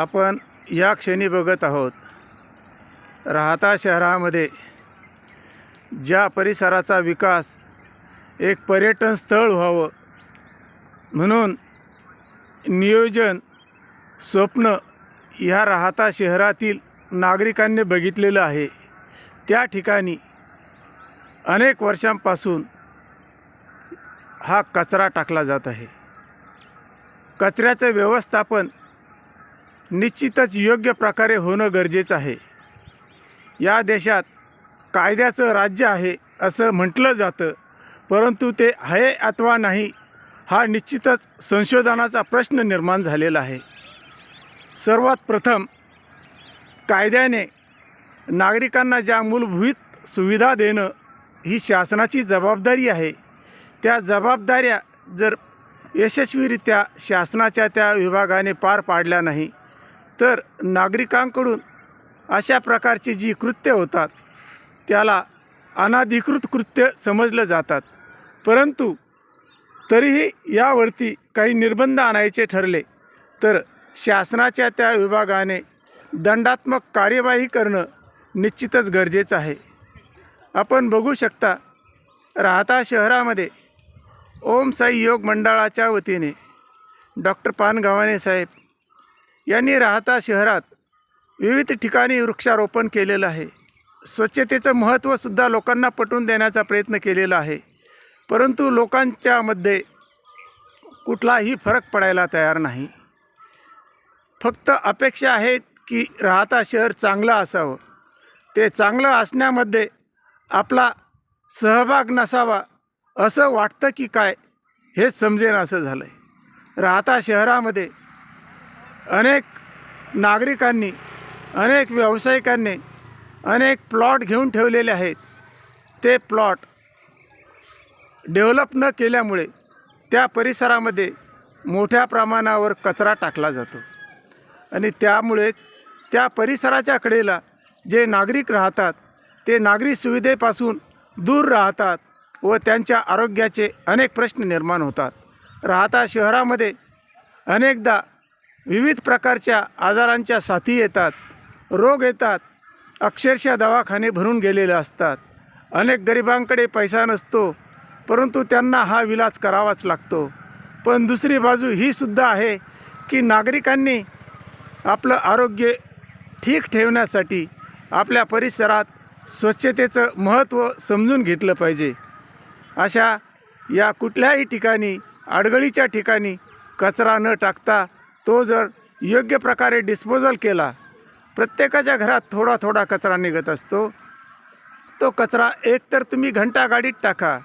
आपण या क्षणी बघत आहोत. राहता शहरामध्ये ज्या परिसराचा विकास एक पर्यटन स्थळ व्हावं म्हणून नियोजन स्वप्न ह्या राहता शहरातील नागरिकांनी बघितलेलं आहे. त्या ठिकाणी अनेक वर्षांपासून हा कचरा टाकला जात आहे. कचऱ्याचं व्यवस्थापन निश्चितच योग्य प्रकारे होणं गरजेचं आहे. या देशात कायद्याचं राज्य आहे असं म्हटलं जातं परंतु ते आहे अथवा नाही हा निश्चितच संशोधनाचा प्रश्न निर्माण झालेला आहे. सर्वात प्रथम कायद्याने नागरिकांना ज्या मूलभूत सुविधा देणं ही शासनाची जबाबदारी आहे त्या जबाबदाऱ्या जर यशस्वीरित्या शासनाच्या त्या विभागाने पार पाडल्या नाही तर नागरिकांकडून अशा प्रकारची जी कृत्य होतात त्याला अनाधिकृत कृत्य समजलं जातात. परंतु तरीही यावरती काही निर्बंध आणायचे ठरले तर शासनाच्या त्या विभागाने दंडात्मक कार्यवाही करणं निश्चितच गरजेचं आहे. आपण बघू शकता राहता शहरामध्ये ओम साई योग मंडळाच्या वतीने डॉक्टर पानगावाने साहेब यांनी राहता शहरात विविध ठिकाणी वृक्षारोपण केलेलं आहे. स्वच्छतेचं महत्त्वसुद्धा लोकांना पटवून देण्याचा प्रयत्न केलेला आहे. परंतु लोकांच्यामध्ये कुठलाही फरक पडायला तयार नाही. फक्त अपेक्षा आहेत की राहता शहर चांगलं असावं. ते चांगलं असण्यामध्ये आपला सहभाग नसावा असं वाटतं की काय हेच समजेन असं झालं आहे राहता शहरामध्ये अनेक नागरिकांनी अनेक व्यावसायिकांनी अनेक प्लॉट घेऊन ठेवलेले आहेत. ते प्लॉट डेव्हलप न केल्यामुळे त्या परिसरामध्ये मोठ्या प्रमाणावर कचरा टाकला जातो. आणि त्यामुळेच त्या परिसराच्या कडेला जे नागरिक राहतात ते नागरी सुविधेपासून दूर राहतात व त्यांच्या आरोग्याचे अनेक प्रश्न निर्माण होतात. राहता शहरामध्ये अनेकदा विविध प्रकारच्या आजारांच्या साथी येतात रोग येतात अक्षरशः दवाखाने भरून गेलेले असतात. अनेक गरिबांकडे पैसा नसतो परंतु त्यांना हा विलाज करावाच लागतो. पण दुसरी बाजू ही सुद्धा आहे की नागरिकांनी आपलं आरोग्य ठीक ठेवण्यासाठी आपल्या परिसरात स्वच्छतेचं महत्त्व समजून घेतलं पाहिजे. अशा या कुठल्याही ठिकाणी अडगळीच्या ठिकाणी कचरा न टाकता तो जर योग्य प्रकारे डिस्पोजल केला प्रत्येकाच्या घरात थोडा थोडा कचरा निघत असतो. तो कचरा एकतर तुम्ही घंटा गाडीत टाका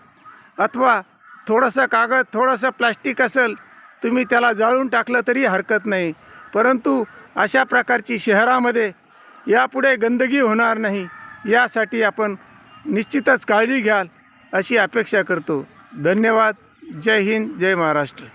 अथवा थोडंसं कागद थोडंसं प्लास्टिक असेल तुम्ही त्याला जाळून टाकलं तरी हरकत नाही. परंतु अशा प्रकारची शहरामध्ये यापुढे गंदगी होणार नाही यासाठी आपण निश्चितच काळजी घ्याल अशी अपेक्षा करतो. धन्यवाद. जय हिंद जय महाराष्ट्र.